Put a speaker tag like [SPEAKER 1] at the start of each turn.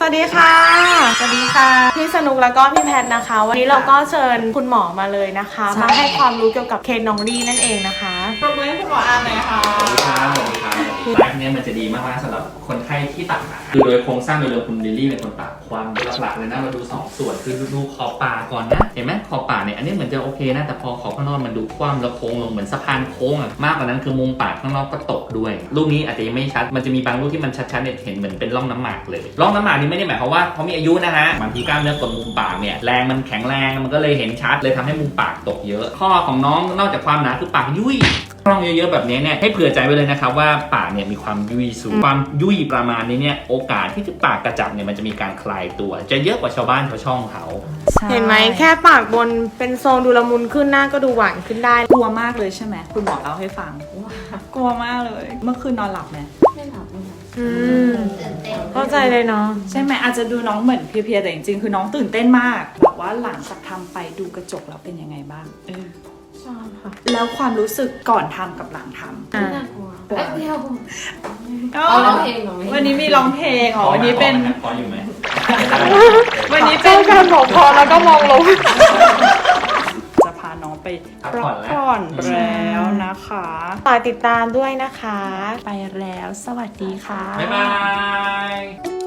[SPEAKER 1] สวัสดีค่ะ
[SPEAKER 2] สวัสดีค่ะ
[SPEAKER 1] พี่สนุกแล้วก็พี่แพทนะคะ วันนี้เราก็เชิญคุณหมอมาเลยนะคะ
[SPEAKER 2] ใช่
[SPEAKER 1] มาให้ความรู้เกี่ยวกับเคสน้องดีนั่นเองนะคะ
[SPEAKER 2] ปรบมือให้คุณหมออาร์มหน่อยค่ะ
[SPEAKER 3] สวัสดีครับ นี้ยมันจะดีมากๆสำหรับคนไข้ที่ตัดหนาคือโดยโครงสร้างโดยรวมคุณลิลลี่เป็นคนตัดความหลักๆเลยนะเราดูสองส่วนคือดูขอบปาก่อนนะ เห็นไหมขอบปาเนี่ยอันนี้เหมือนจะโอเคนะ แต่พอขอบข้างนอกมันดูคว่ำแล้วโค้งลงเหมือนสะพานโค้งอะมากกว่านั้นคือมุมปากข้างนอกก็ตกด้วย รูปนี้อาจจะยังไม่ชัด มันจะมีบางรูปที่มันชัดๆเนี่ยเห็นเหมือนเป็นร่องน้ำหมากเลยร่องน้ำหมากนี่ไม่ได้หมายความว่าเขามีอายุนะฮะบางทีกล้ามเนื้อกดมุมปากเนี่ยแรงมันแข็งแรงมันก็เลยเห็นชัดเลยทำให้มุมปากตกเยอะ ข้อของน้องนอกจากความหนาคือปากยุ่ย ร่องเยอะๆแบบนี้เนี่ยให้เผื่อใจไว้เลยนะครับว่าปากเนี่ยมีความยุ่ยสูงความยุ่ยประมาณนี้เนี่ยโอกาสที่จะปากกระจับเนี่ยมันจะมีการคลายตัว จะเยอะกว่าชาวบ้านชาวช่องเขา
[SPEAKER 1] เห็นไหมแค่ปากบนเป็นทรงดูละมุนขึ้นหน้าก็ดูหวานขึ้นได้
[SPEAKER 2] กลัวมากเลยใช่ไหมคุณหมอเล่าให้ฟัง กลัวมากเลย เมื่อคืนนอนหลับไหม
[SPEAKER 4] ไม่หลับไม่หลับ
[SPEAKER 1] อืม
[SPEAKER 4] ตื่นเต้น
[SPEAKER 1] เข้าใจเลยเนาะ
[SPEAKER 2] ใช่ไหมอาจจะดูน้องเหมือนเพลียๆแต่จริงๆคือน้องตื่นเต้นมากบอกว่าหลังจากทำไปดูกระจกแล้วเป็นยังไงบ้างเออ
[SPEAKER 1] ชอบค่ะ
[SPEAKER 2] แล้วความรู้สึกก่อนทำกับหลังทำ
[SPEAKER 1] อะ
[SPEAKER 4] ไม่น่ากลัวแป๊บเดียว
[SPEAKER 2] ก็
[SPEAKER 4] เอาร้องเพลงเหรอไม่
[SPEAKER 2] วันนี้มีร้องเพลงอ๋อวันนี้เป็น
[SPEAKER 3] พออยู่ไหม
[SPEAKER 2] วันนี้เป็
[SPEAKER 1] เจ้านการบอกพอแล้วก็มองลง
[SPEAKER 2] จะพาน้องไป
[SPEAKER 3] พัก
[SPEAKER 2] พั
[SPEAKER 3] ผ่อกนแล้ว
[SPEAKER 2] ผ่อนแล้วนะคะ
[SPEAKER 1] ฝากติดตามด้วยนะคะ
[SPEAKER 2] ไปแล้วสวัสดีค่ะ
[SPEAKER 3] บ๊ายบาย